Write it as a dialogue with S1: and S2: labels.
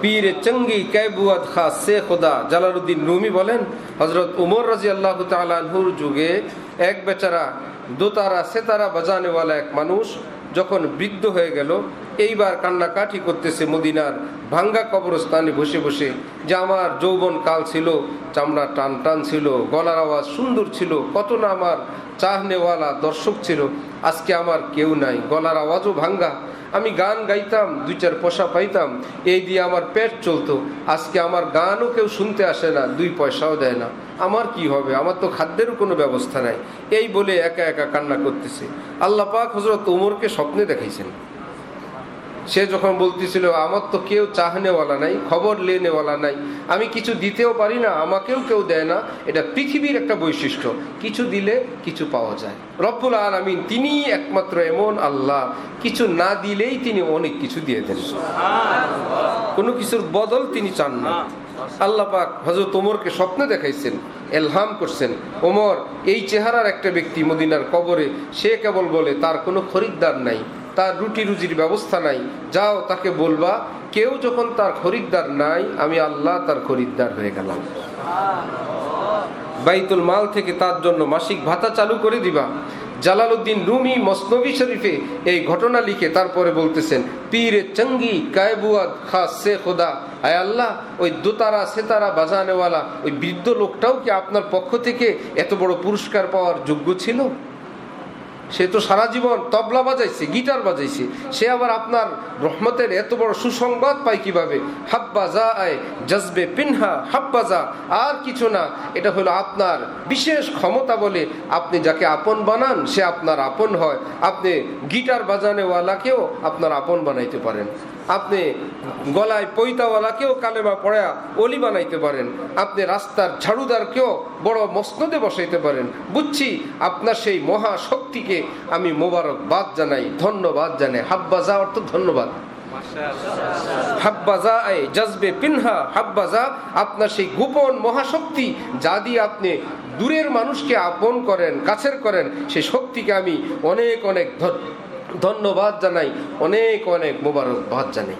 S1: পীর চঙ্গি কৈবুয়াত খা সে খোদা জালালুদ্দিন রুমি বলেন হজরত উমর রাজি আল্লাহ তালাহুর যুগে এক বেচারা দোতারা, সেতারা বাজানেওয়ালা এক মানুষ যখন বৃদ্ধ হয়ে গেল, এইবার কান্নাকাঠি করতেছে মদিনার ভাঙ্গা কবরস্থানে বসে বসে। যে আমার যৌবন কাল ছিল, চামড়া টান টান ছিল, গলার আওয়াজ সুন্দর ছিল, কত না আমার চাহনেওয়ালা দর্শক ছিল, আজকে আমার কেউ নাই, গলার আওয়াজও ভাঙ্গা। আমি গান গাইতাম, দুই চার পয়সা পাইতাম, এই দিয়ে আমার পেট চলতো। আজকে আমার গানও কেউ শুনতে আসে না, দুই পয়সাও দেয় না। আমার কি হবে? আমার তো খাদ্যেরও কোনো ব্যবস্থা নাই। এই বলে একা একা কান্না করতেছে। আল্লাহ পাক হজরত উমরকে স্বপ্নে দেখাইছেন। সে যখন বলতেছিল, আমার তো কেউ চাহনেওয়ালা নাই, খবর লেনেওয়ালা নাই। আমি কিছু দিতেও পারি না, আমাকেও কেউ দেয় না। এটা পৃথিবীর একটা বৈশিষ্ট্য। কিছু দিলে কিছু পাওয়া যায়। রব্বুল আলমিন তিনি একমাত্র এমন আল্লাহ। কিছু না দিলেই তিনি অনেক কিছু দিয়ে দেন। কোনো কিছুর বদল তিনি চান না। আল্লাহ পাক হজরত ওমরকে স্বপ্নে দেখাইছেন এলহাম করছেন ওমর এই চেহারার একটা ব্যক্তি মদিনার কবরে সে কেবল বলে তার কোনো খরিদ্দার নাই তার রুটি রুজির ব্যবস্থা নাই যাও তাকে বলবা কেউ যখন তার খরিদ্দার নাই আমি আল্লাহ তার খরিদ্দার হয়ে গেলাম। বাইতুল মাল থেকে তার জন্য মাসিক ভাতা চালু করে দিবা। জালালউদ্দিন রুমি মসনবী শরীফে এই ঘটনা লিখে তারপরে বলতেছেন, পীরে চঙ্গি, কায়বুয়াদ খা সে খোদা। আয় আল্লাহ, ওই দোতারা, সেতারা, বাজানেওয়ালা, ওই বৃদ্ধ লোকটাও কি আপনার পক্ষ থেকে এত বড় পুরস্কার পাওয়ার যোগ্য ছিল? সে তো সারা জীবন তবলা বাজাইছে, গিটার বাজাইছে। সে আবার আপনার রহমতের এত বড় সুসংবাদ পায় কীভাবে? হাব্বাজা আয়, জজবে পিনহা হাব্বাজা আর কিছু না। এটা হলো আপনার বিশেষ ক্ষমতা বলে আপনি যাকে আপন বানান, সে আপনার আপন হয়। আপনি গিটার বাজানেওয়ালাকেও আপনার আপন বানাইতে পারেন। আপনি গলায় পৈতাওয়ালাকেও কালেমা পড়া অলি বানাইতে পারেন। আপনি রাস্তার ঝাড়ুদারকেও বড় মসনদে বসাইতে পারেন। বুঝছি আপনার সেই মহাশক্তিকে আমি মোবারকবাদ জানাই, ধন্যবাদ জানাই। হাব্বাজা অর্থ ধন্যবাদ। হাব্বাজা আয় জজবে পিনহা, হাব্বাজা আপনার সেই গোপন মহাশক্তি যা দিয়ে আপনি দূরের মানুষকে আপন করেন, কাছের করেন সেই শক্তিকে আমি অনেক অনেক ধন্যবাদ জানাই অনেক অনেক মোবারকবাদ জানাই।